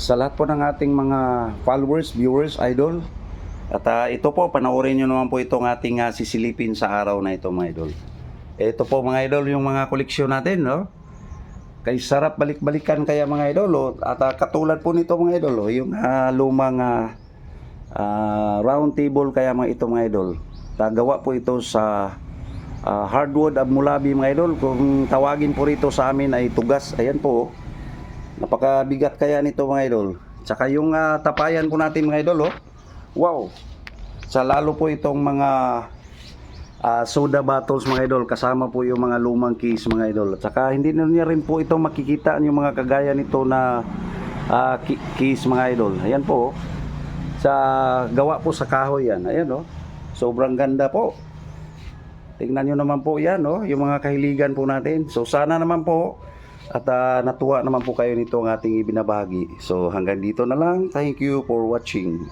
sa lahat po ng ating mga followers, viewers, idol. At ah, ito po, panoorin nyo naman po itong ating ah, sisilipin sa araw na ito mga idol. Ito po mga idol yung mga koleksyon natin, no? Kay sarap balik-balikan kaya mga idol. Oh. At ah, katulad po nito mga idol, oh, yung ah, lumang ah, ah, round table kaya mga ito mga idol. Tagawa po ito sa ah, hardwood of Mulabi mga idol. Kung tawagin po rito sa amin ay tugas. Ayan po. Oh. Napakabigat kaya nito mga idol. Tsaka yung ah, tapayan po natin mga idol, oh. Wow. Sa lalo po itong mga ah, soda bottles mga idol kasama po yung mga lumang case mga idol. At saka hindi na niya rin po ito makikita yung mga kagaya nito na ah, ki- case mga idol. Ayan po. oh. Sa gawa po sa kahoy yan. Ayan oh. Sobrang ganda po. Tingnan nyo naman po yan, no? yung mga kahiligan po natin. So sana naman po at ah, natuwa naman po kayo nito ang ating ibinabahagi. So hanggang dito na lang. Thank you for watching.